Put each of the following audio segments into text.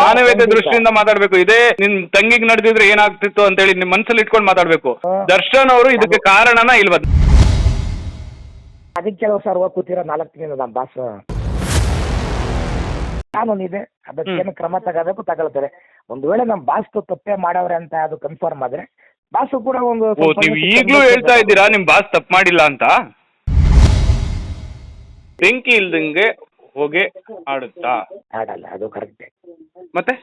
ಮಾನವೀಯತೆ ದೃಷ್ಟಿಯಿಂದ ಮಾತಾಡ್ಬೇಕು. ಇದೇ ನಿನ್ ತಂಗಿಗೆ ನಡೆದಿದ್ರೆ ಏನಾಗ್ತಿತ್ತು ಅಂತ ಹೇಳಿ ನಿಮ್ ಮನ್ಸಲ್ಲಿ ಇಟ್ಕೊಂಡು ಮಾತಾಡ್ಬೇಕು. ದರ್ಶನ್ ಅವರು ಇದಕ್ಕೆ ಕಾರಣನ ಇಲ್ವಾ? ಅದಕ್ಕೆ ಕೆಲವು ಸರ್ವ ಹೋಗಿ ಕೂತಿರೋ ನಾಲ್ಕು ತಿಂಗಳು ನಮ್ಮ ಬಾಸ್ ಕಾನೂನಿದೆ ಅದಕ್ಕೇನು ಕ್ರಮ ತಗೋಬೇಕು ತಗೊಳ್ತಾರೆ. ಒಂದು ವೇಳೆ ನಮ್ಮ ಬಾಸ್ ತಪ್ಪೇ ಮಾಡವ್ರೆ ಅಂತ ಅದು ಕನ್ಫರ್ಮ್ ಆದ್ರೆ ಬಾಸ್ ಕೂಡ ಒಂದು ನೀವು ಈಗ್ಲೂ ಹೇಳ್ತಾ ಇದ್ದೀರಾ ನಿಮ್ ಬಾಸ್ ತಪ್ಪು ಮಾಡಿಲ್ಲ ಅಂತ? ಬೆಂಕಿ ಇಲ್ದಂಗೆ ಹೋಗಿ ಆಡುತ್ತಾ? ಆಡಲ್ಲ ಅದು ಕರೆಕ್ಟ್ ಮತ್ತೆ?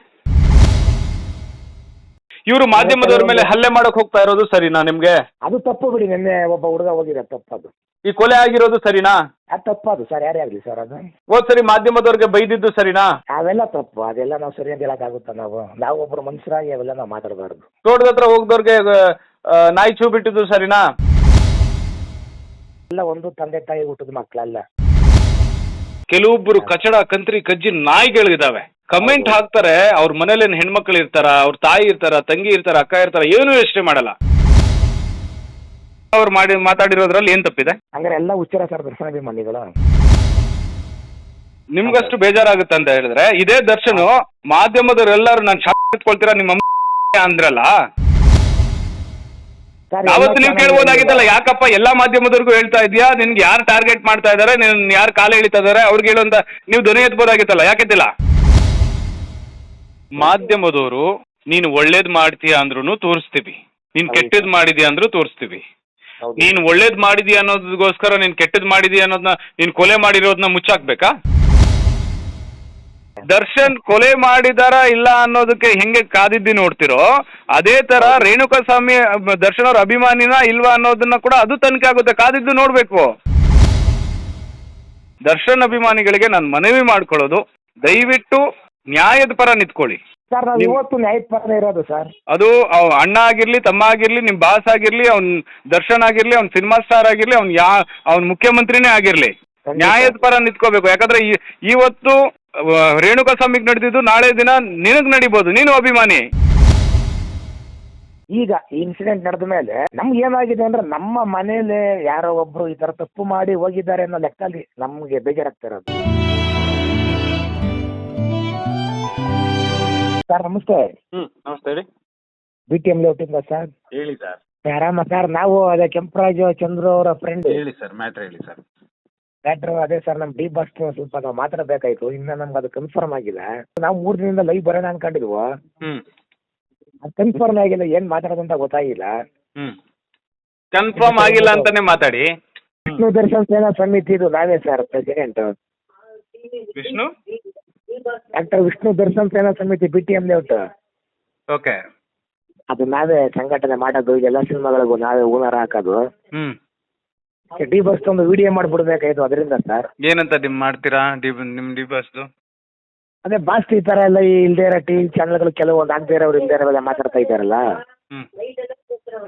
ಇವರು ಮಾಧ್ಯಮದವ್ರ ಮೇಲೆ ಹಲ್ಲೆ ಮಾಡಕ್ ಹೋಗ್ತಾ ಇರೋದು ಸರಿನಾ ನಿಮ್ಗೆ? ಅದು ತಪ್ಪು ಬಿಡಿ ನಿನ್ನೆ ಒಬ್ಬ ಹುಡುಗ ಹೋಗಿದೆ ತಪ್ಪದು. ಈ ಕೊಲೆ ಆಗಿರೋದು ಸರಿನಾ? ಅದು ತಪ್ಪದು ಸರ್ ಯಾರೇ ಆಗಲಿ ಸರ್ ಅದು. ಹೋದ್ ಸರಿ ಮಾಧ್ಯಮದವ್ರಿಗೆ ಬೈದಿದ್ದು ಸರಿನಾ? ಅವೆಲ್ಲ ತಪ್ಪು ಅದೆಲ್ಲ ನಾವು ಸರಿ ಅಂತ ಹೇಳಕ್ಕಾಗುತ್ತಾ ನಾವು? ನಾವು ಒಬ್ರು ಮನುಷ್ಯರಾಗಿ ಅವೆಲ್ಲ ನಾವು ಮಾತಾಡಬಾರ್ದು. ತೋಟದ ಹತ್ರ ಹೋಗ್ದವ್ರಿಗೆ ಆ, ನಾಯಿ ಚೂ ಬಿಟ್ಟಿದ್ದು ಸರಿನಾ? ಎಲ್ಲ ಒಂದು ತಂದೆ ತಾಯಿ ಹುಟ್ಟಿದ ಮಕ್ಕಳಲ್ಲ. ಕೆಲವೊಬ್ಬರು ಕಚಡ ಕಂತ್ರಿ ಕಜ್ಜಿ ನಾಯಿಗಳಿದಾವೆ ಕಮೆಂಟ್ ಹಾಕ್ತಾರೆ ಅವ್ರ ಮನೇಲಿ ಹೆಣ್ಮಕ್ಳು ಇರ್ತಾರ ಅವ್ರ ತಾಯಿ ಇರ್ತಾರ ತಂಗಿ ಇರ್ತಾರ ಅಕ್ಕ ಇರ್ತಾರ ಏನು ಯೋಚನೆ ಮಾಡಲ್ಲ. ಅವ್ರು ಮಾಡಿ ಮಾತಾಡಿರೋದ್ರಲ್ಲಿ ಏನ್ ತಪ್ಪಿದೆ? ಹಂಗಾರೆ ಎಲ್ಲ ಹುಚ್ಚರ ಸರ್ ದರ್ಶನಾಭಿಮಾನಿಗಳು. ನಿಮ್ಗಷ್ಟು ಬೇಜಾರಾಗುತ್ತೆ ಅಂತ ಹೇಳಿದ್ರೆ ಇದೇ ದರ್ಶನ ಮಾಧ್ಯಮದವರೆಲ್ಲರೂ ನಾನು ಶಾಪ್ ಇಟ್ಕೊಳ್ತೀರಾ ನಿಮ್ಮ ಅಂದ್ರಲ್ಲ ಸರ್ ಅವತ್ತು ನೀವು ಕೇಳ್ಬೋದಾಗಿತ್ತಲ್ಲ ಯಾಕಪ್ಪ ಎಲ್ಲಾ ಮಾಧ್ಯಮದವರೆಗೂ ಹೇಳ್ತಾ ಇದೀಯಾ ನಿನ್ಗೆ ಯಾರು ಟಾರ್ಗೆಟ್ ಮಾಡ್ತಾ ಇದಾರೆ? ನಿನ್ ಯಾರು ಕಾಲ ಎಳಿತಾ ಇದಾರೆ? ಅವ್ರಿಗೆ ಹೇಳುವಂತ ನೀವು ಧ್ವನಿ ಎತ್ಬೋದಾಗಿತ್ತಲ್ಲ ಯಾಕೆತ್ತಿಲ್ಲ ಮಾಧ್ಯಮದವರು ನೀನು ಒಳ್ಳೇದ್ ಮಾಡ್ತೀಯಾ ಅಂದ್ರೂ ತೋರಿಸ್ತೀವಿ. ನೀನ್ ಹೌದು. ಕೆಟ್ಟದ್ ಮಾಡಿದ್ಯಾ ಅಂದ್ರೂ ತೋರಿಸ್ತೀವಿ. ಹೌದು. ನೀನ್ ಒಳ್ಳೇದ್ ಮಾಡಿದ್ಯಾ ಅನ್ನೋದಕ್ಕೋಸ್ಕರ ನೀನ್ ಕೆಟ್ಟದ್ ಮಾಡಿದ್ಯಾ ಅನ್ನೋದನ್ನ ನೀನ್ ಕೊಲೆ ಮಾಡಿರೋದನ್ನ ಮುಚ್ಚಾಕ್ಬೇಕಾ? ದರ್ಶನ್ ಕೊಲೆ ಮಾಡಿದಾರ ಇಲ್ಲ ಅನ್ನೋದಕ್ಕೆ ಹೆಂಗೆ ಕಾದಿದ್ದಿ ನೋಡ್ತಿರೋ ಅದೇ ತರ ರೇಣುಕಾ ಸ್ವಾಮಿ ದರ್ಶನ್ ಅವ್ರ ಅಭಿಮಾನಿನ ಇಲ್ವಾ ಅನ್ನೋದನ್ನ ಕೂಡ ಅದು ತನಿಖೆ ಆಗುತ್ತೆ. ಕಾದಿದ್ದು ನೋಡ್ಬೇಕು. ದರ್ಶನ್ ಅಭಿಮಾನಿಗಳಿಗೆ ನಾನು ಮನವಿ ಮಾಡ್ಕೊಳ್ಳೋದು ದಯವಿಟ್ಟು ನ್ಯಾಯದ ಪರ ನಿಂತ್ಕೊಳ್ಳಿ. ಸರ್ ನಾವು ಇವತ್ತು ನ್ಯಾಯದ ಪರ ಇರೋದು ಸರ್. ಅದು ಅವ್ ಅಣ್ಣ ಆಗಿರ್ಲಿ ತಮ್ಮ ಆಗಿರ್ಲಿ ನಿಮ್ ಬಾಸ್ ಆಗಿರ್ಲಿ ಅವ್ನ್ ದರ್ಶನ್ ಆಗಿರ್ಲಿ ಅವ್ನ್ ಸಿನಿಮಾ ಸ್ಟಾರ್ ಆಗಿರ್ಲಿ ಅವ್ನ್ ಯಾ ಅವ್ನ್ ಮುಖ್ಯಮಂತ್ರಿನೇ ಆಗಿರ್ಲಿ. ನ್ಯಾಯದ ಪರ ನಿಂತ್ಕೋಬೇಕು. ಯಾಕಂದ್ರೆ ಈ- ಇವತ್ತು ರೇಣುಕಾ ಸ್ವಾಮಿಗೆ ನಡೆದಿದ್ದು ನಾಳೆ ದಿನ ನಿನಗ್ ನಡಿಬೋದು ನೀನು ಅಭಿಮಾನಿ. ಈಗ ಈ ಇನ್ಸಿಡೆಂಟ್ ನಡೆದ ಮೇಲೆ ನಮ್ಗೆ ಏನಾಗಿದೆ ಅಂದ್ರೆ ನಮ್ಮ ಮನೇಲಿ ಯಾರೋ ಒಬ್ರು ಈ ತರ ತಪ್ಪು ಮಾಡಿ ಹೋಗಿದ್ದಾರೆ ಅನ್ನೋ ಲೆಕ್ಕದಲ್ಲಿ ನಮ್ಗೆ ಬೇಜಾರಾಗ್ತಾ ಇರೋದು ಸರ್ ನಮಸ್ತೆ. ಹ್ಮ್ ನಮಸ್ತೆ ಹೇಳಿ. ಬಿ ಟಿ ಎಂ ಲೇಔಟಿಂದ ಸರ್? ಹೇಳಿ ಸರ್. ಆರಾಮ ಸರ್ ನಾವು ಅದೇ ಕೆಂಪರಾಜು ಚಂದ್ರು ಅವರ ಫ್ರೆಂಡ್ ಹೇಳಿ ಸರ್ ಮ್ಯಾಟ್ರ್ ಹೇಳಿ ಸರ್. ಡಾಕ್ಟರ್ ಅದೇ ಸರ್ ನಮ್ಮ ಡಿ ಬಸ್ ಸ್ವಲ್ಪ ನಾವು ಮಾತಾಡಬೇಕಾಯ್ತು. ಇನ್ನ ನಮ್ಗೆ ಅದು ಕನ್ಫರ್ಮ್ ಆಗಿಲ್ಲ. ನಾವು ಮೂರು ದಿನದಿಂದ ಲೈವ್ ಬರೋಣ ಅನ್ಕೊಂಡಿದ್ವು. ಹ್ಮ್. ಅದು ಕನ್ಫರ್ಮ್ ಆಗಿಲ್ಲ. ಏನ್ ಮಾತಾಡೋದು ಅಂತ ಗೊತ್ತಾಗಿಲ್ಲ. ಹ್ಮ್. ಕನ್ಫರ್ಮ್ ಆಗಿಲ್ಲ ಅಂತಾನೆ ಮಾತಾಡಿ. ವಿಷ್ಣು ದರ್ಶನ್ ಸೇನಾ ಸಮಿತಿ ಇದು ನಾವೇ sir president Vishnu? Doctor Vishnu Darshan Sena Samiti B T M layout okay ಅದು ನಾವೇ ಸಂಘಟನೆ ಮಾಡೋದು ಎಲ್ಲ ಸಿನಿಮಾಗಳಿಗೂ ನಾವೇ ಓನರ್ ಹಾಕೋದು. ಹ್ಮ್. ಡಿ ಬಸ್ ಒಂದು ವಿಡಿಯೋ ಮಾಡಿಬಿಡ್ಬೇಕಾಯ್ತು ಅದರಿಂದ ಸರ್ ಏನಂತ ನಿಮ್ ಮಾಡ್ತೀರಾ? ಡಿ ನಿಮ್ ಡಿ ಬಸ್ದು ಅದೇ ಬಾಸ್ ಈ ತರ ಎಲ್ಲ ಈ ಇಲ್ದೇ ಇರೋ ಟಿ ವಿ ಚಾನಲ್ಗಳು ಕೆಲವೊಂದು ಆಗದೇ ಇರೋರು ಇಲ್ದೇ ಇರೋವೆಲ್ಲ ಮಾತಾಡ್ತಾ ಇದ್ದಾರಲ್ಲ? ಹ್ಮ್.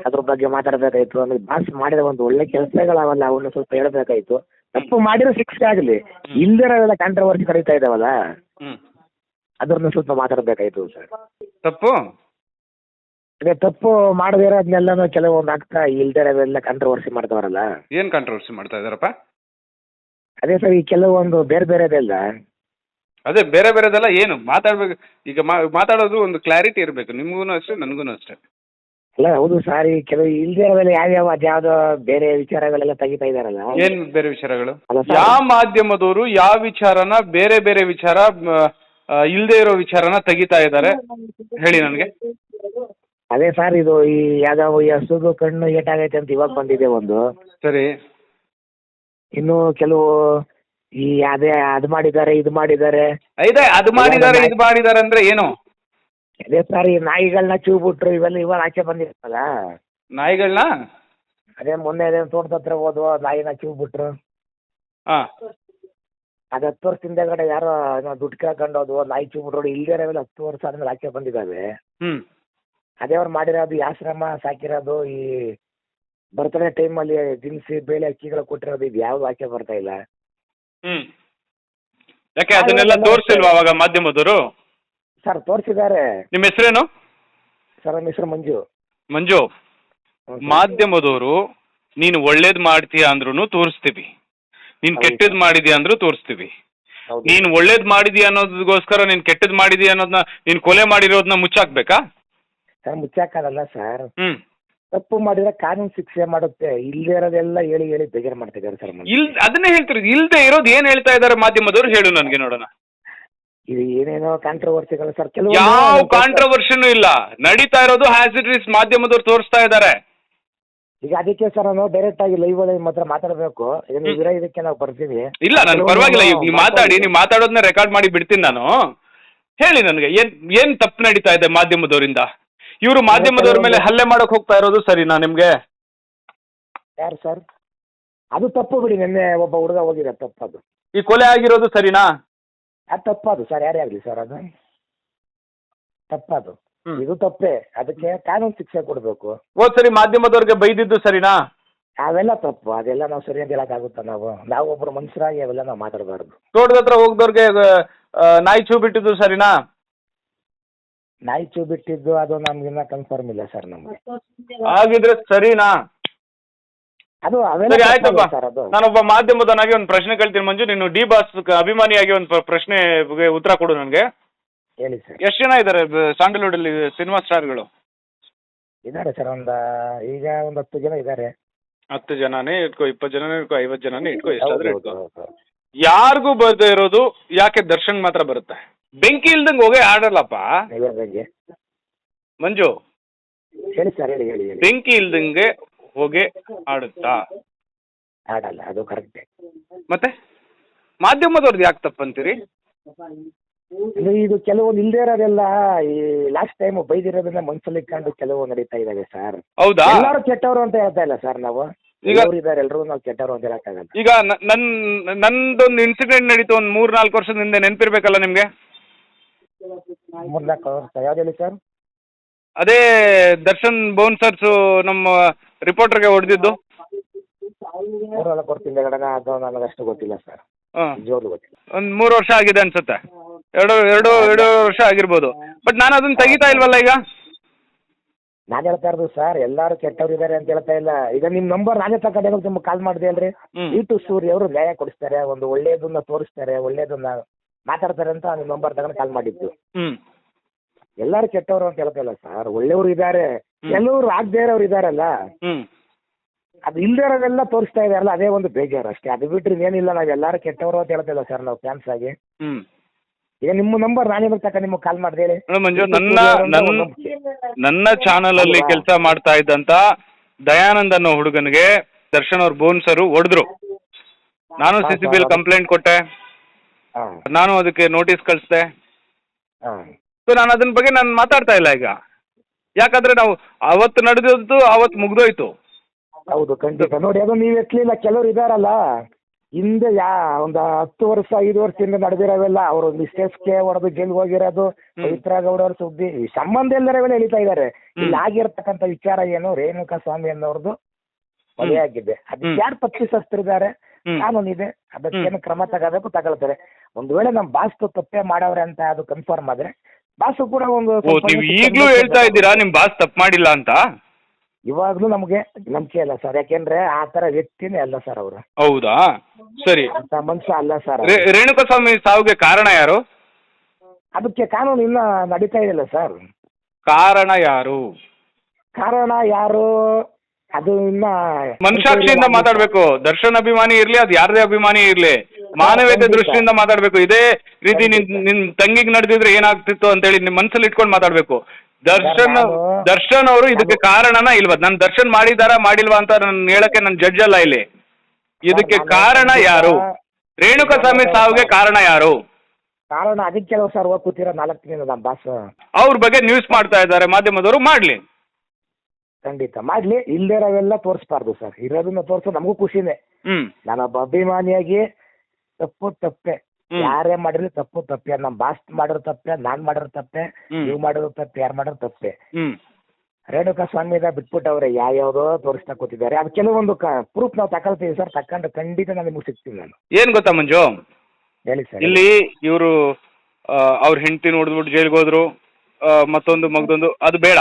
ಅದ್ರ ಬಗ್ಗೆ ಮಾತಾಡಬೇಕಾಯ್ತು. ಆಮೇಲೆ ಬಾಸ್ ಮಾಡಿದ ಒಂದು ಒಳ್ಳೆ ಕೆಲಸಗಳಾವಲ್ಲ ಅವನ್ನ ಸ್ವಲ್ಪ ಹೇಳ್ಬೇಕಾಯ್ತು. ತಪ್ಪು ಮಾಡಿರೋ ಶಿಕ್ಷೆ ಆಗಲಿ. ಇಲ್ದೇ ಇರೋವೆಲ್ಲ ಕಾಂಟ್ರವರ್ಸಿ ಕರೀತಾ ಇದಾವಲ್ಲ ಹ್ಮ್. ಅದ್ರನ್ನ ಸ್ವಲ್ಪ ಮಾತಾಡಬೇಕಾಯ್ತು ಸರ್ ತಪ್ಪು? ಅದೇ ತಪ್ಪು ಮಾಡದೇ ಇರೋದನ್ನೆಲ್ಲನೂ ಕೆಲವೊಂದು ಆಗ್ತಾ ಇಲ್ದೇ ಇರೋದೆಲ್ಲ ಕಾಂಟ್ರವರ್ಸಿ ಮಾಡ್ತಾವರಲ್ಲ? ಏನ್ ಕಾಂಟ್ರವರ್ಸಿ ಮಾಡ್ತಾ ಇದಾರಪ್ಪ ಅದೇ ಸರ್ ಈ ಕೆಲವೊಂದು ಬೇರೆ ಬೇರೆದೆಲ್ಲ. ಅದೇ ಬೇರೆ ಬೇರೆದೆಲ್ಲ ಏನು ಮಾತಾಡ್ಬೇಕು ಈಗ ಮಾ- ಮಾತಾಡೋದು ಒಂದು ಕ್ಲಾರಿಟಿ ಇರಬೇಕು ನಿಮ್ಗೂ ಅಷ್ಟೇ ನನಗೂ ಅಷ್ಟೇ. ಅಲ್ಲ ಹೌದು ಸಾರಿ ಈ ಕೆಲವು ಇಲ್ದೇ ಇರೋವೆಲ್ಲ ಯಾವ್ಯಾವ ಅದ್ಯಾವುದೋ ಬೇರೆ ವಿಚಾರಗಳೆಲ್ಲ ತೆಗಿತಾ ಇದಾರಲ್ಲ ಏನ್ ಬೇರೆ ವಿಚಾರಗಳು? ಅಲ್ಲ ಸರ್. ಯಾವ ಮಾಧ್ಯಮದವರು ಯಾವ ವಿಚಾರನ ಬೇರೆ ಬೇರೆ ವಿಚಾರ ಇಲ್ದೇ ಇರೋ ವಿಚಾರನ ತೆಗಿತಾ ಇದ್ದಾರೆ? ಹೇಳಿ ನನಗೆ. ಅದೇ ಸರ್ ಇದು ಈ ಯಾವ್ದಾವ ಈ ಹಸುದು ಕಣ್ಣು ಏಟಾಗೈತೆ ಅಂತ ಇವಾಗ ಬಂದಿದೆ ಒಂದು. ಸರಿ. ಇನ್ನು ಕೆಲವು ಈ ಅದೇ ಅದು ಮಾಡಿದ್ದಾರೆ ಇದು ಮಾಡಿದ್ದಾರೆ. ಇದೆ ಅದು ಮಾಡಿದ್ದಾರೆ ಇದು ಮಾಡಿದ್ದಾರೆ ಅಂದ್ರೆ ಏನು? ಅದೇ ಸರ್ ಈ ನಾಯಿಗಳನ್ನ ಚೂ ಬಿಟ್ರು ಇವೆಲ್ಲ ಇವಾಗ ಆಚೆ ಬಂದಿರ್ತಲ್ಲ ನಾಯಿಗಳನ್ನ ಅದೇ ಮೊನ್ನೆ ಅದೇ ತೋಟದ ಹತ್ರ ಹೋದ್ವು ನಾಯಿನ ಚೂ ಬಿಟ್ರು ಹಾ. ಅದು ಹತ್ತು ವರ್ಷ ಹಿಂದೆಗಡೆ ಯಾರೋ ಏನೋ ದುಡ್ಡು ಕೇಳ್ಕೊಂಡು ಹೋದ್ವು ನಾಯಿ ಚೂ ಬಿಟ್ರು ಇಲ್ದೇ ಇರೋವೆಲ್ಲ ಹತ್ತು ವರ್ಷ ಆದ್ಮೇಲೆ ಆಚೆ ಬಂದಿದ್ದಾವೆ. ಹ್ಮ್. ಅದೇ ಅವ್ರು ಮಾಡಿರೋದು ಈ ಆಶ್ರಮ ಸಾಕಿರೋದು ಈ ಬರ್ತಡೇ ಅಲ್ಲಿ ದಿನಸಿ ಬೇಳೆ ಅಕ್ಕಿಗಳು ಕೊಟ್ಟಿರೋದು ಇದು ಯಾವ್ದು ಆಚೆ ಬರ್ತಾ ಇಲ್ಲ. ಹ್ಮ್. ಯಾಕೆ ಅದನ್ನೆಲ್ಲ ತೋರಿಸಿಲ್ವಾ ಅವಾಗ ಮಾಧ್ಯಮದವರು? ಸರ್ ತೋರಿಸಿದ್ದಾರೆ. ನಿಮ್ಮ ಹೆಸರೇನು? ಸರ್ ನಮ್ಮ ಹೆಸರು ಮಂಜು. ಮಂಜು ಸರ್. ಮಾಧ್ಯಮದವರು ನೀನು ಒಳ್ಳೇದ್ ಮಾಡ್ತೀಯ ಅಂದ್ರೂ ತೋರಿಸ್ತೀವಿ. ನೀನ್ ಹೌದು. ಕೆಟ್ಟದ್ ಮಾಡಿದ್ಯಾ ಅಂದ್ರೂ ತೋರಿಸ್ತೀವಿ. ಹೌದು. ನೀನ್ ಒಳ್ಳೇದ್ ಮಾಡಿದೀಯ ಅನ್ನೋದಕ್ಕೋಸ್ಕರ ನೀನ್ ಕೆಟ್ಟದ್ ಮಾಡಿದೀಯ ಅನ್ನೋದನ್ನ ನೀನ್ ಕೊಲೆ ಮಾಡಿರೋದನ್ನ ಮುಚ್ಚಾಕ್ಬೇಕಾ? ಸರ್ ಮುಚ್ಚಾಕಲ್ಲ ಸರ್ ಹ್ಮ್. ತಪ್ಪು ಮಾಡಿದ್ರೆ ಕಾನೂನು ಶಿಕ್ಷೆ ಮಾಡುತ್ತೆ. ಇಲ್ಲದೆ ಇರೋದೆಲ್ಲ ಹೇಳಿ ಹೇಳಿ ಬೇಜಾರು ಮಾಡ್ತಿದ್ದಾರೆ ಸರ್. ಇಲ್ ಅದನ್ನೇ ಹೇಳ್ತಿರೋದು. ಇಲ್ದೇ ಇರೋದು ಏನ್ ಹೇಳ್ತಾ ಇದಾರೆ ಮಾಧ್ಯಮದವರು ಹೇಳು ನನ್ಗೆ ನೋಡೋಣ. ಇದು ಏನೇನೋ ಕಾಂಟ್ರವರ್ಸಿಗಳು ಸರ್ ಕೆಲವು ಯಾವ ಕಾಂಟ್ರೋವರ್ಷನ್ ಕಾಂಟ್ರವರ್ಷನು ಇಲ್ಲ. ನಡೀತಾ ಇರೋದು ಹ್ಯಾಸ್ ಇಟ್ ಇಸ್ ಮಾಧ್ಯಮದವ್ರು ತೋರಿಸ್ತಾ ಇದ್ದಾರೆ. ಈಗ ಅದಕ್ಕೆ ಸರ್ ನಾನು ಡೈರೆಕ್ಟ್ ಆಗಿ ಲೈವ್ ಅಲ್ಲಿ ಮಾತ್ರ ಮಾತಾಡಬೇಕು. ಈಗ ನೀವು ಇರೋ ಇದಕ್ಕೆ ನಾವು ಬರ್ತೀವಿ. ಇಲ್ಲ ನನ್ ಕೆಲವು ಪರವಾಗಿಲ್ಲ. ಈಗ ನೀವು ಮಾತಾಡಿ ನೀವು ಮಾತಾಡೋದನ್ನ ರೆಕಾರ್ಡ್ ಮಾಡಿ ಬಿಡ್ತೀನಿ ನಾನು. ಹೇಳಿ ನನಗೆ ಏನ್ ಏನ್ ತಪ್ಪು ನಡೀತಾ ಇದೆ ಮಾಧ್ಯಮದವರಿಂದ? ಇವರು ಮಾಧ್ಯಮದವ್ರ ಮೇಲೆ ಹಲ್ಲೆ ಮಾಡಕ್ ಹೋಗ್ತಾ ಇರೋದು ಸರಿನಾ ನಿಮ್ಗೆ? ಯಾರು ಸರ್? ಅದು ತಪ್ಪು ಬಿಡಿ ನಿನ್ನೆ ಒಬ್ಬ ಹುಡುಗ ಹೋಗಿದೆ ತಪ್ಪದು. ಈ ಕೊಲೆ ಆಗಿರೋದು ಸರಿನಾ? ಅದು ತಪ್ಪದು ಸರ್ ಯಾರೇ ಆಗಲಿ ಸರ್ ಅದು. ತಪ್ಪದು. ಹ್ಮ್. ಇದು ತಪ್ಪೇ. ಅದಕ್ಕೆ ಕಾನೂನು ಶಿಕ್ಷೆ ಕೊಡಬೇಕು. ಹೋದ್ ಸರಿ ಮಾಧ್ಯಮದವ್ರಿಗೆ ಬೈದಿದ್ದು ಸರಿನಾ? ಅವೆಲ್ಲ ತಪ್ಪು. ಅದೆಲ್ಲ ನಾವು ಸರಿಯಾಗಿ ಅಂತ ಹೇಳಕ್ಕಾಗುತ್ತಾ ನಾವು ನಾವು? ಒಬ್ರು ಮನುಷ್ಯರಾಗಿ ಅವೆಲ್ಲ ನಾವು ಮಾತಾಡಬಾರ್ದು. ತೋಟದ ಹತ್ರ ಹೋಗ್ದವ್ರಿಗೆ ಆ, ನಾಯಿ ಚೂ ಬಿಟ್ಟಿದ್ದು ಸರಿನಾ? ನಾಯಿ ಚೂ ಬಿಟ್ಟಿದ್ದು ಅದು ನಮ್ಗಿನ್ನ ಕನ್ಫರ್ಮ್ ಇಲ್ಲ ಸರ್ ನಮ್ಗೆ. ಹಾಗಿದ್ರೆ ಸರಿನಾ? ಅದು ಸರಿ ಆಯ್ತಪ್ಪ. ಸರ್ ಅದು. ನಾನೊಬ್ಬ ಮಾಧ್ಯಮದವನಾಗಿ ಒಂದು ಪ್ರಶ್ನೆ ಕೇಳ್ತೀನಿ ಮಂಜು ನೀನು ಡಿ ಬಾಸ್ ಅಭಿಮಾನಿಯಾಗಿ ಒಂದು ಪ್ರಶ್ನೆಗೆ ಉತ್ತರ ಕೊಡು ನನಗೆ. ಹೇಳಿ ಸರ್ ಎಷ್ಟು ಜನ ಇದ್ದಾರೆ ಸ್ಯಾಂಡಲ್ವುಡ್ ಅಲ್ಲಿ ಸಿನಿಮಾ ಸ್ಟಾರ್ಗಳು? ಇದ್ದಾರೆ ಸರ್ ಒಂದ ಈಗ ಒಂದು ಹತ್ತು ಜನ ಇದ್ದಾರೆ ಹತ್ತು ಜನನೇ ಇಟ್ಕೋ ಇಪ್ಪತ್ತು ಜನನೇ ಇಟ್ಕೋ ಐವತ್ತು ಜನನೇ ಇಟ್ಕೋ ಎಷ್ಟಾದ್ರೂ ಹೌದು, ಇಟ್ಕೋ. ಹೌದು, ಹೌದು. ಯಾರಿಗೂ ಬರದೇ ಇರೋದು ಯಾಕೆ ದರ್ಶನ್ ಮಾತ್ರ ಬರುತ್ತೆ? ಬೆಂಕಿ ಇಲ್ದಂಗೆ ಹೋಗೇ ಆಡಲ್ಲಪ್ಪ. ಮಂಜು. ಹೇಳಿ ಸರ್ ಹೇಳಿ ಹೇಳಿ ಹೇಳಿ. ಬೆಂಕಿ ಇಲ್ದಂಗೆ ಹೋಗಿ ಆಡುತ್ತಾ? ಆಡಲ್ಲ ಅದು ಕರೆಕ್ಟೇ. ಮತ್ತೆ? ಮಾಧ್ಯಮದವ್ರದ್ದು ಯಾಕೆ ತಪ್ಪಂತೀರಿ? ಅಂದ್ರೆ ಇದು ಕೆಲವೊಂದು ಇಲ್ದೇ ಇರೋದೆಲ್ಲ ಈ ಲಾಸ್ಟ್ ಟೈಮ್ ಬೈದಿರೋದನ್ನ ಮನ್ಸಲ್ಲಿ ಇಟ್ಕೊಂಡು ಕೆಲವು ನಡೀತಾ ಇದಾವೆ ಸರ್. ಹೌದಾ? ಎಲ್ಲರೂ ಕೆಟ್ಟವರು ಅಂತ ಹೇಳ್ತಾ ಇಲ್ಲ ಸರ್ ನಾವು. ಈಗ- ಎಲ್ಲರೂ ಇದ್ದಾರೆ ಎಲ್ಲರೂ ನಾವು ಕೆಟ್ಟವರು ಅಂತ ಹೇಳಕ್ಕಾಗಲ್ಲ ಈಗ ನ- ನನ್ ನಂದೊಂದು ಇನ್ಸಿಡೆಂಟ್ ನಡೀತು ಒಂದು ಮೂರ್ ನಾಲ್ಕು ವರ್ಷದ ಹಿಂದೆ ನೆನಪಿರ್ಬೇಕಲ್ಲ ನಿಮ್ಗೆ? ವರ್ಷ. ಯಾವ್ದು ಹೇಳಿ ಸರ್? ಅದೇ ದರ್ಶನ್ ಬೌನ್ಸರ್ಸು ನಮ್ಮ ರಿಪೋರ್ಟರ್ಗೆ ಹೊಡೆದಿದ್ದು. ಮೂರು ನಾಲ್ಕು ವರ್ಷದಿಂದ ಗಡನ ಅದು ನನಗೆ ಅಷ್ಟು ಗೊತ್ತಿಲ್ಲ ಸರ್. ಹಾಂ. ನಿಜವಾಗ್ಲೂ ಗೊತ್ತಿಲ್ಲ. ಒಂದು ಮೂರು ವರ್ಷ ಆಗಿದೆ ಅನ್ಸುತ್ತೆ. ಎರಡು ಎರಡು ಎರಡು ವರ್ಷ ಆಗಿರ್ಬೋದು. ಬಟ್ ನಾನು ಅದನ್ನ ತೆಗಿತಾ ಇಲ್ವಲ್ಲ ಈಗ? ನಾನು ಹೇಳ್ತಾ ಇರೋದು ಸರ್ ಎಲ್ಲಾರು ಕೆಟ್ಟವ್ರು ಇದ್ದಾರೆ ಅಂತ ಹೇಳ್ತಾ ಇಲ್ಲ. ಈಗ ನಿಮ್ ನಂಬರ್ ನಾನೇ ತಗೊಂಡು ನಿಮ್ಗೆ ಕಾಲ್ ಮಾಡಿದೆ ಅಲ್ರಿ? ಹ್ಮ್. ಈ ಟು ಸೂರ್ಯ ಅವರು ನ್ಯಾಯ ಕೊಡಿಸ್ತಾರೆ ಒಂದು ಒಳ್ಳೇದನ್ನ ತೋರಿಸ್ತಾರೆ ಒಳ್ಳೇದನ್ನ ಮಾತಾಡ್ತಾರೆ ಅಂತ ನಿಮ್ ನಂಬರ್ ತಗೊಂಡು ಕಾಲ್ ಮಾಡಿದ್ದು. ಎಲ್ಲಾರು ಕೆಟ್ಟವ್ರು ಅಂತ ಹೇಳ್ತಾ ಇಲ್ಲ ಸರ್ ಒಳ್ಳೆಯವರು ಇದ್ದಾರೆ ಎಲ್ಲರೂ ಆಗದೇ ಇರೋರು ಇದಾರಲ್ಲ. ಅದು ಇರೋದೆಲ್ಲ ತೋರಿಸ್ತಾ ಇದಾರಲ್ಲ ಅದೇ ಒಂದು ಬೇಜಾರು ಅಷ್ಟೇ. ಅದು ಬಿಟ್ರೆ ಏನಿಲ್ಲ ನಾವ್ ಎಲ್ಲಾರು ಕೆಟ್ಟವರು ಅಂತ ಹೇಳ್ತಾ ಇಲ್ಲ ಸರ್ ನಾವು ಫ್ಯಾನ್ಸ್ ಆಗಿ. ಈಗ ನಿಮ್ಮ ನಂಬರ್ ನಾನೇ ಬರ್ತಕ್ಕ ನಿಮ್ಗೆ ಕಾಲ್ ಮಾಡಿದೆ ಹೇಳಿ. ಮಂಜು ನನ್ನ ನನ್ನ ನನ್ನ ಚಾನಲ್ ಅಲ್ಲಿ? ಕೆಲಸ ಮಾಡ್ತಾ ಇದ್ದಂತ ದಯಾನಂದ್ ಅನ್ನೋ ಹುಡುಗನಿಗೆ ದರ್ಶನ್ ಅವ್ರ ಬೋನ್ಸರು ಹೊಡೆದ್ರು ನಾನು ಸಿ ಸಿ ಬಿಲ್ ಕಂಪ್ಲೇಂಟ್ ಕೊಟ್ಟೆ. ಹಾಂ. ನಾನು ಅದಕ್ಕೆ ನೋಟಿಸ್ ಕಳಿಸ್ದೆ. ಹಾಂ. ಸೊ ನಾನು ಅದನ್ನ ಬಗ್ಗೆ ನಾನು ಮಾತಾಡ್ತಾ ಇಲ್ಲ ಈಗ. ಯಾಕಂದ್ರೆ ನಾವು ಅವತ್ತು ನಡೆದದ್ದು ಅವತ್ತು ಮುಗ್ದೋಯ್ತು. ಹೌದು ಖಂಡಿತ. ನೋಡಿ ಅದು ನೀವು ಎತ್ತಲಿಲ್ಲ ಕೆಲವರು ಇದಾರಲ್ಲ. ಹಿಂದೆ ಯಾ ಒಂದು ಹತ್ತು ವರ್ಷ ಐದು ವರ್ಷದಿಂದ ನಡೆದಿರೋವೆಲ್ಲ ಅವರು ಕೆ ಹೊಡೆದು ಗೆಲ್ ಹೋಗಿರೋದು ಪವಿತ್ರ ಗೌಡ ಅವ್ರ ಸುದ್ದಿ ಈ ಸಂಬಂಧ ಮೇಲೆ ಎಳಿತಾ ಇದ್ದಾರೆ ಇಲ್ಲಿ ಆಗಿರ್ತಕ್ಕಂಥ ವಿಚಾರ ಏನು ರೇಣುಕಾ ಸ್ವಾಮಿ ಅನ್ನೋರ್ದು ಮದುವೆ ಆಗಿದೆ ಅದಕ್ಕೆ. ಯಾರು ತಪ್ಪಿಸಸ್ತಿದ್ದಾರೆ ಕಾನೂನಿದೆ. ಕಾನೂನು ಇದೆ ಅದಕ್ಕೇನು ಕ್ರಮ ತಗೋದಕ್ಕೂ ತಗೊಳ್ತಾರೆ. ಒಂದ್ ವೇಳೆ ನಮ್ ಬಾಸ್ತು ತಪ್ಪೇ ಮಾಡವ್ರೆ ಅಂತ ಅದು ಕನ್ಫರ್ಮ್ ಆದ್ರೆ ಬಾಸು ಕೂಡ ಒಂದು ಸ್ವಲ್ಪ ನೀವು ಈಗಲೂ ಹೇಳ್ತಾ ಇದ್ದೀರಾ ನಿಮ್ ಬಾಸ್ ತಪ್ಪು ಮಾಡಿಲ್ಲ ಅಂತ? ಇವಾಗ್ಲೂ ನಮಗೆ ನಂಬಿಕೆ ಇಲ್ಲ ಸರ್ ಯಾಕೆಂದ್ರೆ ಆ ತರ ವ್ಯಕ್ತಿನೇ ಅಲ್ಲ ಸರ್ ಅವರು. ಹೌದಾ? ಸರಿ. ಅಂತ ಮನುಷ್ಯ ಅಲ್ಲ ಸರ್ ರೇ- ರೇಣುಕಾಸ್ವಾಮಿ ಸಾವಿಗೆ ಕಾರಣ ಯಾರು? ಅದಕ್ಕೆ ಕಾನೂನು ಇನ್ನ ನಡೀತಾ ಇದೆಯಲ್ಲ ಸರ್ ಕಾರಣ ಯಾರು? ಕಾರಣ ಯಾರು? ಅದು ಇನ್ನ ಮನುಷ್ಯಾಕ್ಷಿಯಿಂದ ಮಾತಾಡ್ಬೇಕು. ದರ್ಶನ್ ಅಭಿಮಾನಿ ಇರ್ಲಿ ಅದು ಯಾರದೇ ಅಭಿಮಾನಿ ಇರ್ಲಿ. ಮಾನವೀಯತೆ ದೃಷ್ಟಿಯಿಂದ ಮಾತಾಡ್ಬೇಕು. ಇದೇ ರೀತಿ ನಿನ್ ನಿನ್ ತಂಗಿಗೆ ನಡೆದಿದ್ರೆ ಏನಾಗ್ತಿತ್ತು ಅಂತೇಳಿ ನಿಮ್ ಮನ್ಸಲ್ಲಿ ಇಟ್ಕೊಂಡು ಮಾತಾಡ್ಬೇಕು. ದರ್ಶನ್ ದರ್ಶನ್ ಅವರು ಇದಕ್ಕೆ ಕಾರಣನ ಇಲ್ವಾ? ನನ್ ದರ್ಶನ್ ಮಾಡಿದಾರ ಮಾಡಿಲ್ವಾ ಅಂತ ನಾನು ಹೇಳಕ್ಕೆ ನನ್ ಜಡ್ಜ್ ಅಲ್ಲ ಇಲ್ಲಿ. ಇದಕ್ಕೆ ಕಾರಣ ಯಾರು? ರೇಣುಕಾ ಸ್ವಾಮಿ ಸಾವಿಗೆ ಕಾರಣ ಯಾರು? ಕಾರಣ ಅದಕ್ಕೆ ಕೆಲವು ಸರ್ ಕೂತಿರೋ ನಾಲ್ಕು ದಿನ ನಮ್ಮ ಬಾಸ್ ಅವ್ರ ಬಗ್ಗೆ ನ್ಯೂಸ್ ಮಾಡ್ತಾ ಇದ್ದಾರೆ ಮಾಧ್ಯಮದವರು ಮಾಡ್ಲಿ. ಖಂಡಿತ ಮಾಡ್ಲಿ. ಇಲ್ದಿರೋವೆಲ್ಲ ತೋರಿಸ್ಬಾರ್ದು ಸರ್. ಇರೋದನ್ನ ತೋರಿಸೋ ನಮಗೂ ಖುಷಿನೇ. ಹ್ಮ್. ನಾನೊಬ್ಬ ಅಭಿಮಾನಿಯಾಗಿ ತಪ್ಪು ತಪ್ಪೆ. ಯಾರೇ ಮಾಡಿರ್ಲಿ ತಪ್ಪು ತಪ್ಪೆ. ನಮ್ ಬಾಸ್ ಮಾಡಿರೋ ತಪ್ಪೆ ನಾನ್ ಮಾಡಿರೋ ತಪ್ಪೆ ಹ್ಮ್. ನೀವು ಮಾಡಿರೋ ತಪ್ಪೆ ಯಾರು ಮಾಡಿರೋ ತಪ್ಪೆ. ಹ್ಮ್. ರೇಣುಕಾ ಬಿಟ್ಬಿಟ್ಟು ಅವ್ರೆ ಯಾವ್ಯಾವ್ದೋ ತೋರಿಸ್ತಾ ಕೂತಿದ್ದಾರೆ. ಅದು ಕೆಲವೊಂದು ಪ್ರೂಫ್ ನಾವು ತಗೊಳ್ತೀವಿ ಸರ್ ತಕೊಂಡು ಖಂಡಿತ ನಾನು ನಿಮ್ಗೆ ಸಿಗ್ತೀನಿ ನಾನು. ಏನ್ ಗೊತ್ತಾ ಮಂಜು? ಹೇಳಿ ಸರ್ ಇಲ್ಲಿ ಇವರು ಅವ್ರ ಹೆಂಡತಿ ನೋಡಿದ್ಬಿಟ್ಟು ಜೈಲ್ಗೆ ಹೋದ್ರು ಆ, ಮತ್ತೊಂದು ಮಗದೊಂದು ಅದು ಬೇಡ.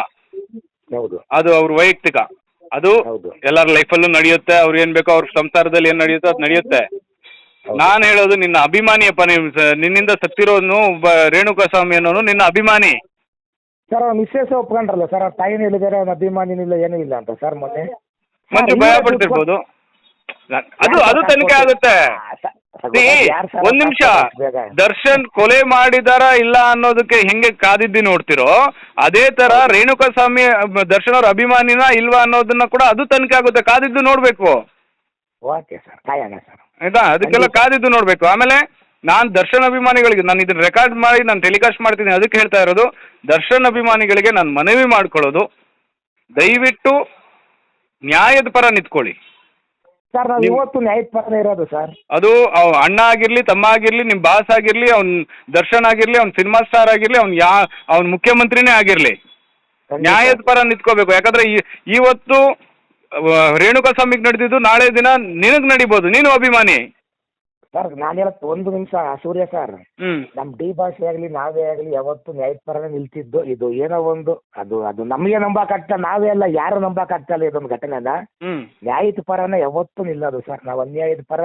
ಹೌದು. ಅದು ಅವ್ರ ವೈಯಕ್ತಿಕ. ಅದು ಹೌದು. ಲೈಫ್ ಲೈಫಲ್ಲೂ ನಡೆಯುತ್ತೆ. ಅವ್ರು ಏನ್ ಬೇಕೋ ಅವ್ರ ಸಂಸಾರದಲ್ಲಿ ಏನ್ ನಡೆಯುತ್ತೋ ಅದು ನಡೆಯುತ್ತೆ. ನಾನು ಹೇಳೋದು ನಿನ್ನ ಅಭಿಮಾನಿಯಪ್ಪ ನೀವು ನಿನ್ನಿಂದ ಸತ್ತಿರೋನು ಒಬ್ಬ ರೇಣುಕಾ ಸ್ವಾಮಿ ಅನ್ನೋನು ನಿನ್ನ ಅಭಿಮಾನಿ. ಸರ್ ಅವ್ರ ಮಿಸ್ಸೆಸ್ ಒಪ್ಕೊಂಡ್ರಲ್ಲ ಸರ್ ಅವ್ರ ತಾಯಿನೂ ಹೇಳಿದ್ದಾರೆ ಅವ್ನ ಅಭಿಮಾನಿನೂ ಇಲ್ಲ ಏನೂ ಇಲ್ಲ ಅಂತ ಸರ್ ಮೊನ್ನೆ. ಮಂಜು ಭಯ ಪಡ್ತಿರ್ಬೋದು. ಅದು ಅದು ತನಿಖೆ ಆಗುತ್ತೆ. ಒಂದ್ ನಿಮಿಷ. ದರ್ಶನ್ ಕೊಲೆ ಮಾಡಿದಾರ ಇಲ್ಲ ಅನ್ನೋದಕ್ಕೆ ಹೆಂಗೆ ಕಾದಿದ್ದಿ ನೋಡ್ತಿರೋ ಅದೇ ತರ ರೇಣುಕಾ ಸ್ವಾಮಿ ದರ್ಶನ್ ಅವ್ರ ಅಭಿಮಾನಿನ ಇಲ್ವಾ ಅನ್ನೋದನ್ನ ಕೂಡ ಅದು ತನಿಖೆ ಆಗುತ್ತೆ. ಕಾದಿದ್ದು ನೋಡ್ಬೇಕು. ಓಕೆ ಸರ್ ಕಾಯೋಣ ಸರ್. ಆಯ್ತಾ? ಅದಕ್ಕೆಲ್ಲ ಕಾದಿದ್ದು ನೋಡ್ಬೇಕು. ಆಮೇಲೆ ನಾನು ದರ್ಶನ್ ಅಭಿಮಾನಿಗಳಿಗೆ ನಾನು ಇದನ್ನ ರೆಕಾರ್ಡ್ ಮಾಡಿ ನಾನು ಟೆಲಿಕಾಸ್ಟ್ ಮಾಡ್ತೀನಿ ಅದಕ್ಕೆ ಹೇಳ್ತಾ ಇರೋದು ದರ್ಶನ್ ಅಭಿಮಾನಿಗಳಿಗೆ ನಾನು ಮನವಿ ಮಾಡ್ಕೊಳ್ಳೋದು ದಯವಿಟ್ಟು ನ್ಯಾಯದ ಪರ ನಿಂತ್ಕೊಳ್ಳಿ. ಸರ್ ನಾವು ಇವತ್ತು ನ್ಯಾಯದ ಪರನೇ ಇರೋದು ಸರ್. ಅದು ಅವ್ ಅಣ್ಣ ಆಗಿರ್ಲಿ ತಮ್ಮ ಆಗಿರ್ಲಿ ನಿಮ್ಮ ಬಾಸ್ ಆಗಿರ್ಲಿ ಅವ್ನ್ ದರ್ಶನ್ ಆಗಿರ್ಲಿ ಅವ್ನ್ ಸಿನಿಮಾ ಸ್ಟಾರ್ ಆಗಿರ್ಲಿ ಅವ್ನ್ ಯಾ ಅವ್ನ್ ಮುಖ್ಯಮಂತ್ರಿನೇ ಆಗಿರ್ಲಿ. ನ್ಯಾಯದ ಪರ ನಿಂತ್ಕೋಬೇಕು. ಯಾಕಂದ್ರೆ ಈ- ಇವತ್ತು ರೇಣುಕಾ ಸ್ವಾಮಿಗೆ ನಡೆದಿದ್ದು ನಾಳೆ ದಿನ ನಿನಗ್ ನಡಿಬೋದು ನೀನು ಅಭಿಮಾನಿ. ಸರ್ ನಾನು ಹೇಳಕ್ ಒಂದು ನಿಮಿಷ ಸೂರ್ಯ ಸರ್. ನಮ್ ಡಿ ಭಾಷೆ ಆಗ್ಲಿ ನಾವೇ ಆಗ್ಲಿ ಯಾವತ್ತು ನ್ಯಾಯದ ಪರನೇ ನಿಲ್ತಿದ್ದು ಇದು ಏನೋ ಒಂದು ಅದು ಅದು ನಮಗೆ ನಂಬಕ್ಕಾಗ್ತಾ ನಾವೇ ಅಲ್ಲ ಯಾರು ನಂಬಕ್ಕಾಗ್ತಾ ಇಲ್ಲ ಇದೊಂದು ಘಟನೆನ? ಹ್ಮ್. ನ್ಯಾಯದ ಪರನೇ ಯಾವತ್ತೂ ನಿಲ್ಲದು ಸರ್ ನಾವು ಅನ್ಯಾಯದ ಪರ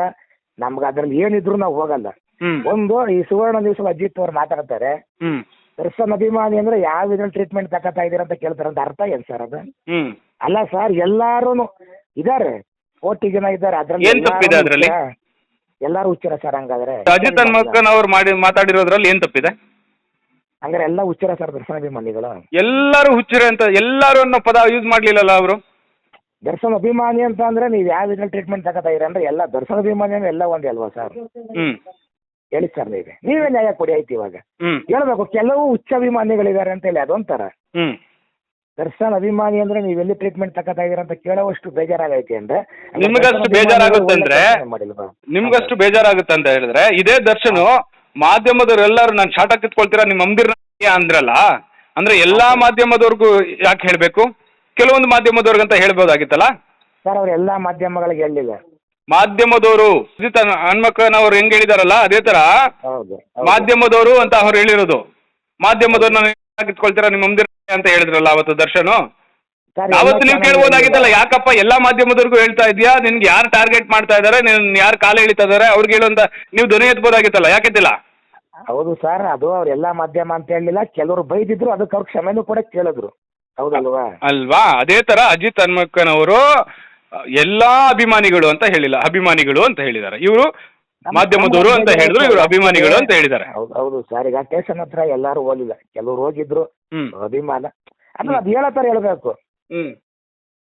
ನಮ್ಗೆ ಅದ್ರಲ್ಲಿ ಏನಿದ್ರು ನಾವು ಹೋಗಲ್ಲ. ಹ್ಮ್. ಒಂದು ಈ ಸುವರ್ಣ ದಿವಸ ಅಜಿತ್ ಅವ್ರು ಮಾತಾಡ್ತಾರೆ. ಹ್ಮ್. ದರ್ಶನ್ ಅಭಿಮಾನಿ ಅಂದ್ರೆ ಯಾವ ಇದ್ರಲ್ಲಿ ಟ್ರೀಟ್ಮೆಂಟ್ ತಗೋತಾ ಇದೀರ ಅಂತ ಕೇಳ್ತಾರೆ ಅಂತ ಅರ್ಥ ಏನ್ ಸರ್ ಅದು? ಹ್ಮ್. ಅಲ್ಲ ಸರ್ ಎಲ್ಲಾರು ಇದಾರೆ ಕೋಟಿ ಜನ ಇದ್ದಾರೆ ಅದ್ರಲ್ಲಿ ಏನ್ ತಪ್ಪಿದೆ ಎಲ್ಲಾರು ಅದ್ರಲ್ಲಿ? ಎಲ್ಲಾರು ಹುಚ್ಚರ ಸರ್ ಹಂಗಾದ್ರೆ. ಅಜಿತ್ ಹನ್ಮಕ್ಕನ್ ಅವ್ರು ಮಾಡಿ ಮಾತಾಡಿರೋದ್ರಲ್ಲಿ ಏನ್ ತಪ್ಪಿದೆ? ಹಂಗಾರೆ ಎಲ್ಲಾ ಹುಚ್ಚರ ಸರ್ ದರ್ಶನ ಅಭಿಮಾನಿಗಳು. ಎಲ್ಲರೂ ಹುಚ್ಚರೆ ಅಂತ ಎಲ್ಲಾರು ಅನ್ನೋ ಪದ ಯೂಸ್ ಮಾಡ್ಲಿಲ್ಲಲ್ಲ ಅವರು? ದರ್ಶನ ಅಭಿಮಾನಿ ಅಂತ ಅಂದ್ರೆ ನೀವು ಯಾವ ಇದ್ರಲ್ಲಿ ಟ್ರೀಟ್ಮೆಂಟ್ ತಗೋತಾ ಇದೀರ ಅಂದ್ರೆ ಎಲ್ಲ ದರ್ಶನ ಅಭಿಮಾನಿ ಅಂದ್ರೆ ಎಲ್ಲ ಒಂದೇ ಅಲ್ವಾ ಸರ್? ಹ್ಮ್. ಹೇಳಿ ಸರ್ ನೀವೇ ನೀವೇ ನ್ಯಾಯ ಕೊಡಿ ಆಯ್ತು ಇವಾಗ. ಹೇಳಬೇಕು ಕೆಲವು ಉಚ್ಚ ಅಭಿಮಾನಿಗಳಿದ್ದಾರೆ ಅಂತ ಹೇಳಿ ಅದೊಂಥರ. ದರ್ಶನ್ ಅಭಿಮಾನಿ ಅಂದ್ರೆ ನೀವ್ ಎಲ್ಲಿ ಟ್ರೀಟ್ಮೆಂಟ್ ತಗೋತಾ ಇದೀರ ಅಂತ ಕೇಳೋವಷ್ಟು ಬೇಜಾರಾಗೈತಿ ಅಂದ್ರೆ ನಿಮ್ಗಷ್ಟು ಬೇಜಾರಾಗುತ್ತೆ ಅಂದ್ರೆ? ನಿಮ್ಗಷ್ಟು ಬೇಜಾರಾಗುತ್ತೆ ಅಂತ ಹೇಳಿದ್ರೆ ಇದೇ ದರ್ಶನು ಮಾಧ್ಯಮದವರೆಲ್ಲರೂ ನಾನು ಶಾಟ ಕಿತ್ಕೊಳ್ತೀರಾ ನಿಮ್ಮ ಅಮ್ದಿರ್ ಅಂದ್ರಲ್ಲ ಅಂದ್ರೆ ಎಲ್ಲಾ ಮಾಧ್ಯಮದವ್ರಿಗೂ ಯಾಕೆ ಹೇಳ್ಬೇಕು? ಕೆಲವೊಂದು ಮಾಧ್ಯಮದವ್ರಿಗಂತ ಹೇಳ್ಬೋದಾಗಿತ್ತಲ್ಲ? ಸರ್ ಅವ್ರು ಎಲ್ಲಾ ಮಾಧ್ಯಮಗಳಿಗೆ ಹೇಳಿಲ್ಲ. ಮಾಧ್ಯಮದವರು ಅಜಿತ್ ಹನ್ಮಕ್ಕನವ್ರು ಹೆಂಗ್ ಹೇಳಿದಾರಲ್ಲ ಅದೇ ತರ ಹೌದು ಮಾಧ್ಯಮದವರು ಅಂತ ಅವ್ರು ಹೇಳಿರೋದು. ಮಾಧ್ಯಮದವ್ರನ್ನ ಕಿತ್ಕೊಳ್ತೀರಾ ನಿಮ್ಮ ಮುಂದಿರ ಅಂತ ಹೇಳಿದ್ರಲ್ಲ ಅವತ್ತು ದರ್ಶನು. ಸರ್, ಅವತ್ತು ನೀವು ಕೇಳ್ಬೋದಾಗಿತ್ತಲ್ಲ ಯಾಕಪ್ಪ ಎಲ್ಲಾ ಮಾಧ್ಯಮದವ್ರಿಗೂ ಹೇಳ್ತಾ ಇದೀಯಾ ನಿನ್ಗೆ ಯಾರು ಟಾರ್ಗೆಟ್ ಮಾಡ್ತಾ ಇದಾರೆ? ನಿನ್ ಯಾರು ಕಾಲ ಎಳಿತಾ ಇದಾರೆ? ಅವ್ರಿಗೆ ಹೇಳುವಂತ ನೀವು ಧ್ವನಿ ಎತ್ಬೋದಾಗಿತ್ತಲ್ಲ ಯಾಕೆತ್ತಿಲ್ಲ ಹೌದು ಸರ್ ಅದು ಅವ್ರ ಎಲ್ಲಾ ಮಾಧ್ಯಮ ಅಂತ ಹೇಳಿಲ್ಲ ಕೆಲವರು ಬೈದಿದ್ರು ಅದಕ್ಕೆ ಅವ್ರ ಕ್ಷಮೆನೂ ಕೂಡ ಕೇಳಿದ್ರು. ಹೌದಲ್ವಾ? ಅಲ್ವಾ? ಅದೇ ತರ ಅಜಿತ್ ಹನ್ಮಕ್ಕನವರು ಎಲ್ಲಾ ಅಭಿಮಾನಿಗಳು ಅಂತ ಹೇಳಿಲ್ಲ ಅಭಿಮಾನಿಗಳು ಅಂತ ಹೇಳಿದ್ದಾರೆ. ಇವರು ಮಾಧ್ಯಮದವರು ಅಂತ ಹೇಳಿದ್ರು ಇವರು ಅಭಿಮಾನಿಗಳು ಅಂತ ಹೇಳಿದ್ದಾರೆ. ಹೌದು ಹೌದು. ಸರ್ ಈಗ ಸ್ಟೇಷನ್ ಹತ್ರ ಎಲ್ಲಾರು ಹೋಗಿಲ್ಲ. ಕೆಲವ್ರು ಹೋಗಿದ್ರು ಹ್ಮ್. ಅಭಿಮಾನ. ಅಂದ್ರೆ ಅದು ಹೇಳತ್ತಾರೆ ಹೇಳ್ಬೇಕು. ಹ್ಮ್.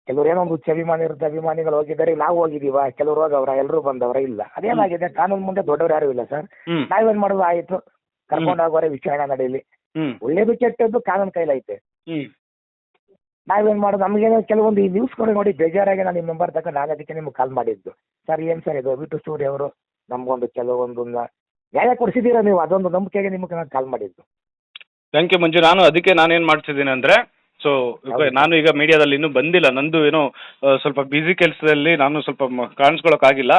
ಕೆಲವ್ರು ಏನೋ ಒಂದು ಹುಚ್ಚ ಅಭಿಮಾನಿ ಇರುತ್ತೆ ಅಭಿಮಾನಿಗಳು ಹೋಗಿದ್ದಾರೆ ನಾವು ಹೋಗಿದೀವ ಕೆಲವ್ರು ಹೋಗವ್ರ ಎಲ್ಲರೂ ಬಂದವ್ರ ಇಲ್ಲ. ಅದೇನಾಗಿದೆ? ಕಾನೂನು ಮುಂದೆ ದೊಡ್ಡವ್ರು ಯಾರು ಇಲ್ಲ ಸರ್. ಹ್ಮ್. ನಾವೇನ್ ಮಾಡೋದು? ಆಯ್ತು. ಕರ್ಕೊಂಡು ಹೋಗೋರೆ ವಿಚಾರಣೆ ನಡೀಲಿ. ಹ್ಮ್. ಒಳ್ಳೇದು ಕೆಟ್ಟದ್ದು ಕಾನೂನು ಕೈಲೈತೆ ಹ್ಮ್. ನಾವೇನ್ ಮಾಡೋದು? ನಮಗೇನೋ ಕೆಲವೊಂದು ಈ ನ್ಯೂಸ್ಗಳು ನೋಡಿ ಬೇಜಾರಾಗಿ ನಾನು ನಿಮ್ಮ ನಂಬರ್ ತಗೊಂಡು ನಾನು ಅದಕ್ಕೆ ನಿಮ್ಗೆ ಕಾಲ್ ಮಾಡಿದ್ದು. ಸರ್ ಏನು ಸರ್ ಇದು ಬಿಟ್ಟು ಸೂರ್ಯ ಅವರು? ನಮಗೊಂದು ಕೆಲವೊಂದು ನ್ಯಾಯ ಕೊಡಿಸಿದ್ದೀರಾ ನೀವು? ಅದೊಂದು ನಂಬಿಕೆಗೆ ನಿಮ್ಗೆ ನಾನು ಕಾಲ್ ಮಾಡಿದ್ದು. Thank you Manju. ನಾನು ಅದಕ್ಕೆ ನಾನೇನು ಮಾಡ್ತಿದ್ದೀನಿ ಅಂದರೆ ಸೊ ನಾನು ಈಗ ಮೀಡಿಯಾದಲ್ಲಿ ಇನ್ನೂ ಬಂದಿಲ್ಲ. ನಂದು ಏನೋ ಸ್ವಲ್ಪ ಬ್ಯುಸಿ ಕೆಲಸದಲ್ಲಿ ನಾನು ಸ್ವಲ್ಪ ಕಾಣಿಸ್ಕೊಳಕ್ಕಾಗಿಲ್ಲ.